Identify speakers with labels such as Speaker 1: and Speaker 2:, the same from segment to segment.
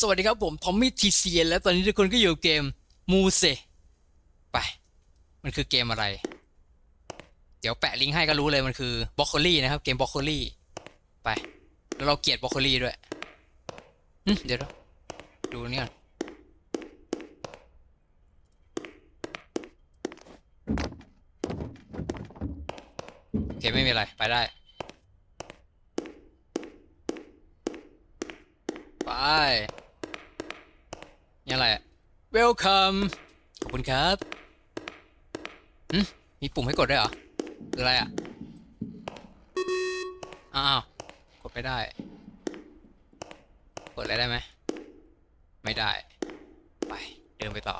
Speaker 1: สวัสดีครับผมทอมมี่ทีเซียนและตอนนี้ทุกคนก็อยู่เกมมูเซไป มันคือเกมอะไร เดี๋ยวแปะลิงก์ให้ก็รู้เลยมันคือบล็อกโคลี่นะครับ เกมบล็อกโคลี่ไป แล้วเราเกลียดบล็อกโคลี่ด้วยเดี๋ยวดูนี่ก่อนโอเคไม่มีอะไร ไปได้ไป Welcome ขอบคุณครับอืมมีปุ่มให้กดด้วยเหรอหรืออะไรอะ อ้าว กดไม่ได้ กดอะไรได้ไหม ไม่ได้ ไป เดินไปต่อ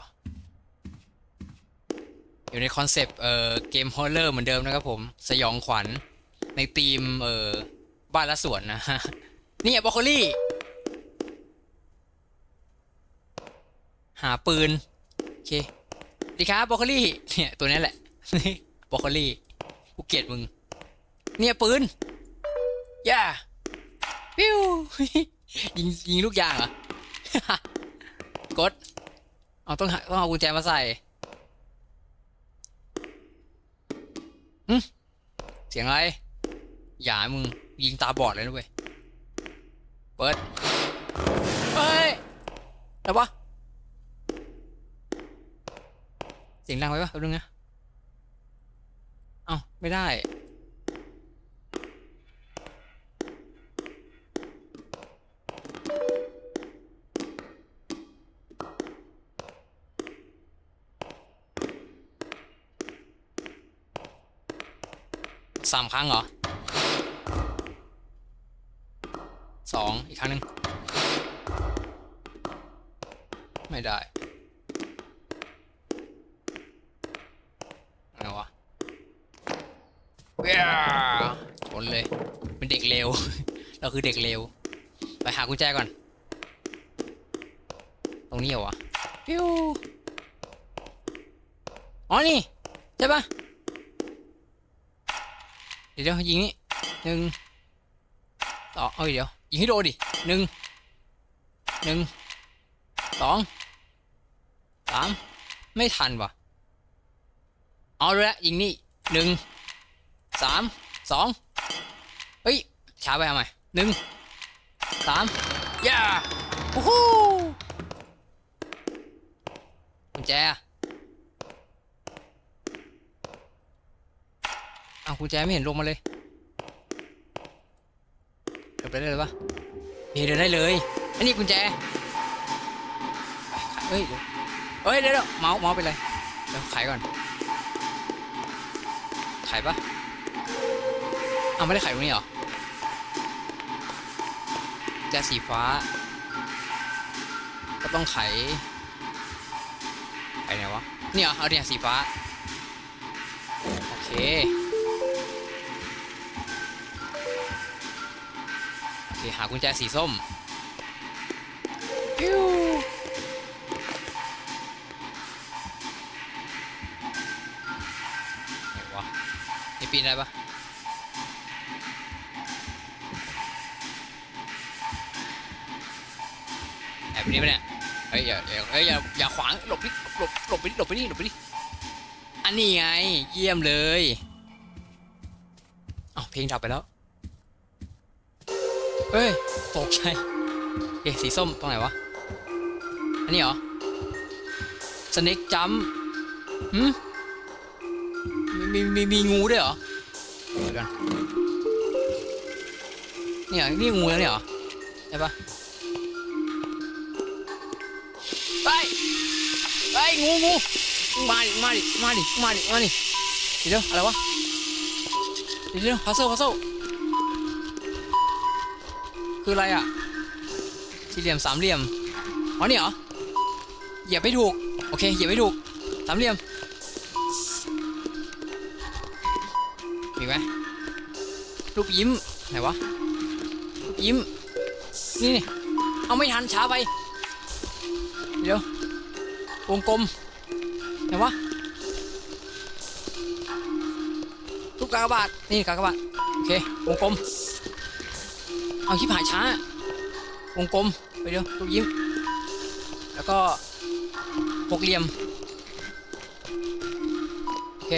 Speaker 1: อยู่ในคอนเซปต์ เอ่อ เกมฮอลเลอร์เหมือนเดิมนะครับผม สยองขวัญ ในธีม เอ่อ บ้านละสวนนะฮะนี่บรอกโคลี่ หาปืน โอเคดีครับบรอกโคลี่เนี่ยตัวนี้แหละบรอกโคลี่กูเกลียดมึง เนี่ยปืนย่าปิ้วยิงยิงลูกยางเหรอกดเอาต้องต้องเอากุญแจมาใส่เสียงอะไร อย่ามึงยิงตาบอดเลยนะเว้ย เปิด เฮ้ยอะไรวะ เสียงดังไปปะแป๊บนึงนะ เอ้า ไม่ได้ สามครั้งเหรอ สอง อีกครั้งหนึ่ง ไม่ได้ ไงวะ เวียชนเลย เป็นเด็กเลว เราคือเด็กเลว ไปหากุญแจก่อน ตรงนี้เหรอวะปิ้วอ๋อนี่ ใช่ปะเดี๋ยวเดี๋ยวยิงนี่หนึ่งสองเอ้ยเดี๋ยว ยิงให้โดนดิหนึ่งหนึ่งสองสามไม่ทันวะเอาเลยละยิงนี่หนึ่ง สามสองเฮ้ยช้าไปทำไมหนึ่งสามย่าโอ้โหกุญแจอะเอากุญแจไม่เห็นลงมาเลยเดินไปได้เลยปะเฮ้ยเดินได้เลยอันนี้กุญแจเฮ้ยเฮ้ยเดี๋ยวเดี๋ยวเมาส์เมาส์ไปเลยเดี๋ยวไขก่อนไขปะ อ้าวไม่ได้ไขตรงนี้เหรอแจสีฟ้า ก็ต้องไขไขไหนวะเนี่ยเหรอเอาเนี่ยสีฟ้า โอเคโอเคหากุญแจสีส้มปิ้วไหนวะนี่ปีนได้ปะ อบไปนี่ปะเนี่ยเฮ้ยอย่าอย่าเฮ้ยอย่าอย่าขวางหลบนี่หลบหลบไปนี่หลบไปนี่หลบไปนี่อันนี้ไงเยี่ยมเลยอ้าวเพลงดับไปแล้วเฮ้ยตกใจเอ๊ะสีส้มตรงไหนวะอันนี้เหรอสเน็กจัมหืมมีมีมีมีงูด้วยเหรอเดี๋ยวกันเนี่ยนี่งูแล้วเนี่ยเหรอใช่ปะ ไปงูงูมาดิมาดิมาดิมาดิมาดิเดี๋ยวอะไรวะเดี๋ยวพัซเซิลพัซเซิลคืออะไรอะสี่เหลี่ยมสามเหลี่ยมอ๋อนี่เหรอเหยียบไม่ถูกโอเคเหยียบไม่ถูกสามเหลี่ยมมีไหมรูปยิ้มไหนวะรูปยิ้มนี่เอาไม่ทันช้าไปเดี๋ยว วงกลมไหนวะรูปกากบาทนี่กากบาทโอเควงกลม เอาชิบหายช้า วงกลมไปเดี๋ยวรูปยิ้ม แล้วก็หกเหลี่ยม โอเค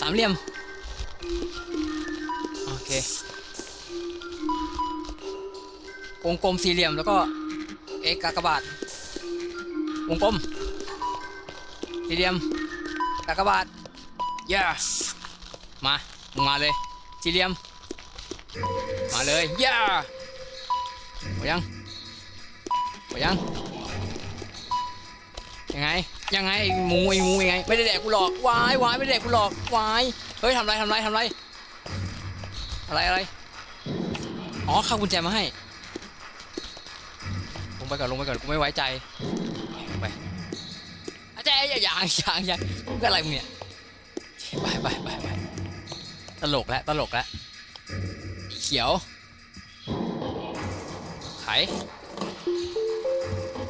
Speaker 1: สามเหลี่ยม โอเควงกลมสี่เหลี่ยมแล้วก็เอกกากบาท วงกลมสี่เหลี่ยมกากบาทย่ามา มาเลย สี่เหลี่ยม มาเลยย่าหมดยังหมดยัง ยังไง ยังไงไอ้หมูไอ้หมูยังไง ไม่ได้แดกกูหลอก วายวายไม่ได้แดกกูหลอก วาย เฮ้ยทำไรทำไรทำไร อะไรอะไร อ๋อเข้ากุญแจมาให้ ลงไปก่อนลงไปก่อนกูไม่ไว้ใจ อาจารย์อย่าอย่าอย่างอย่างอะไรมึงเนี่ยไปไปไปไปตลกแล้วตลกแล้วเขียวไข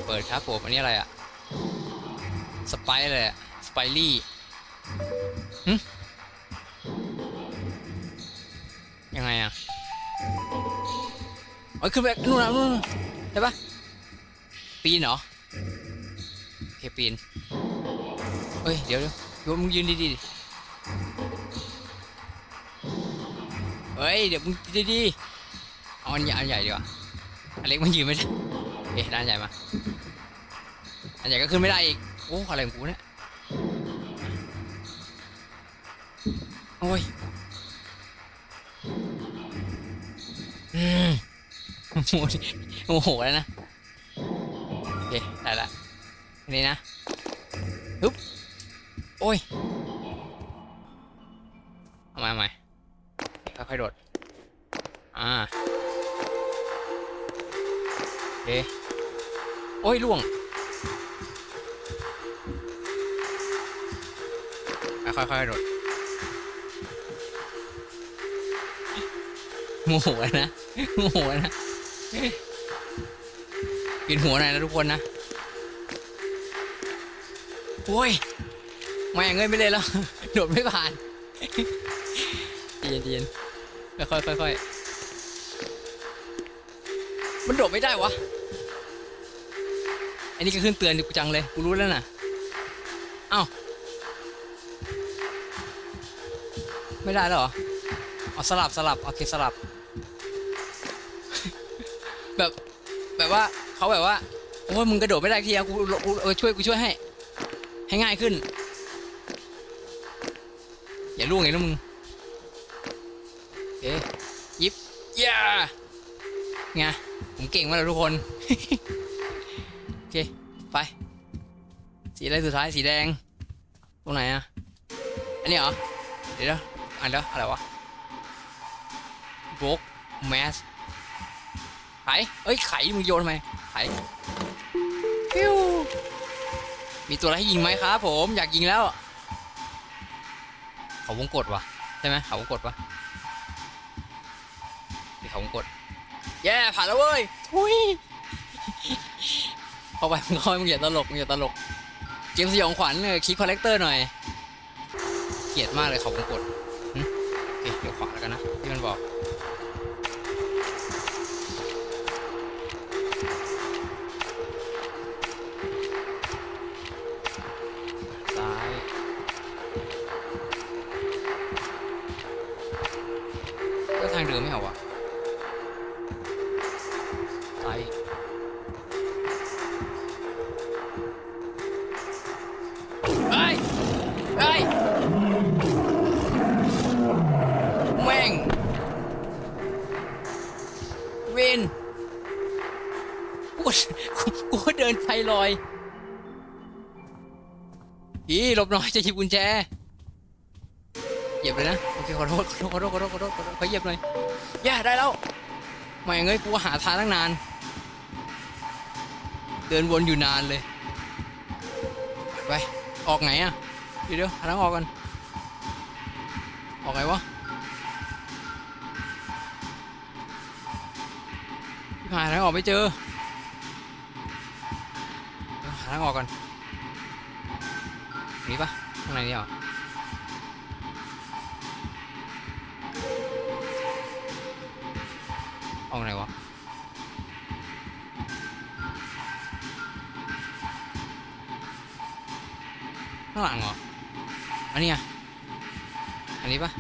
Speaker 1: เปิดครับผมอันนี้อะไรอะสไปร์เลยอะสไปรี่หึยังไงอะเอ้ยขึ้นไปนู่นนะนู่นใช่ปะปีนเหรอโอเคปีน เฮ้ย เดี๋ยวเดี๋ยวเดี๋ยวมึงยืนดีดิเฮ้ย เดี๋ยวมึงดีๆเอาอันใหญ่อันใหญ่ดีกว่าอันเล็กมันยืนไม่ได้เอ๊ะด้านใหญ่มาอันใหญ่ก็ขึ้นไม่ได้อีก โอ้อะไรของกูเนี่ย โอ้ย อืมโอ้โหโอ้โหแล้วนะ โอเค ได้ละอันนี้นะฮึบ โอ้ยเอามาเอามาค่อยๆโดด อ่าโอเคโอ้ยล่วงค่อยๆโดดโมโหนะโมโหนะปิดหัวหน่อยนะทุกคนนะ โอ้ย มาเงินไม่เลยแล้ว โดดไม่ผ่านเย็นเย็นค่อยค่อยมันโดดไม่ได้วะ อันนี้ก็ขึ้นเตือนกูจังเลย กูรู้แล้วน่ะ เอ้า ไม่ได้แล้วเหรอเอาสลับสลับ โอเคสลับ แบบ แบบว่าเขาแบบว่าโอ้ยมึงกระโดดไม่ได้ทีอะกูกูช่วยกูช่วยให้ ให้ง่ายขึ้น อย่าล่วงไงนะมึงโอเคยิบย่าไงผมเก่งมากเลยทุกคน โอเค ไป สีอะไรสุดท้ายสีแดง ตรงไหนอะอันนี้เหรอ เดี๋ยวอ่านแล้วอะไรวะ broke mass ไขเอ้ย ไขมึงโยนทำไม ไขปิ้วมีตัวอะไรให้ยิงไหมครับผม อยากยิงแล้ว เขาวงกดวะใช่ไหมเขาวงกดวะนี่เขาวงกดแย่ผ่านแล้วเว้ยทุยเข้าไปมึงเข้าไปมึงอย่าตลกมึงอย่าตลกเกมสยองขวัญเลยคลิปคอลเลกเตอร์หน่อยเกลียดมากเลยเขาวงกด เดิมไม่เหรอวะซ้ายอีกเฮ้ยเฮ้ยแม่งเวนกูกูเดินไทลอยอีหลบหน่อยจะหยิบกุญแจ ยียบเลยนะโอเคขอโทษขอโทษขอโทษขอโทษขอโทษขอเหยียบหน่อยแย่ได้แล้วไม่งเงยกูหาทางตั้งนาน เดินวนอยู่นานเลยไปออกไงอะเดี๋ยวเดี๋ยวหาทางออกกันออกไงวะหาทางออกไม่เจอหาทางออกก่อนนี่ปะข้างในนี่เองไหนวะข้างหลังเหรอ อันนี้อะ อันนี้ปะ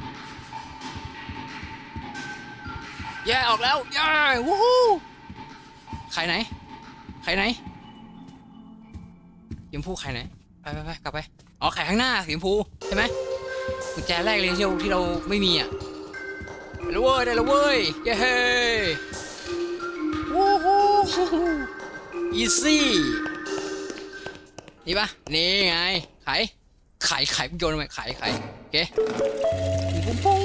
Speaker 1: แย่ออกแล้วแย่วู้ฮู้ใครไหน ใครไหนยิมพูใครไหน ไปไปไปกลับไป อ๋อไข่ข้างหน้าสีชมพูใช่ไหมกุญแจแรกเลยที่เราที่เราไม่มีอะ แล้วเว้ยได้แล้วเว้ยเย้เฮ้วู้ฮู้อีซี่นี่ปะนี่ไงไข่ไข่ไข่โยนลงไปไข่ไขโอเคปุ้งปุ้ง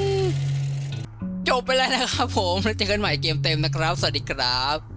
Speaker 1: จบไปแล้วนะครับผมแล้วเจอกันใหม่เกมเต็มนะครับ สวัสดีครับ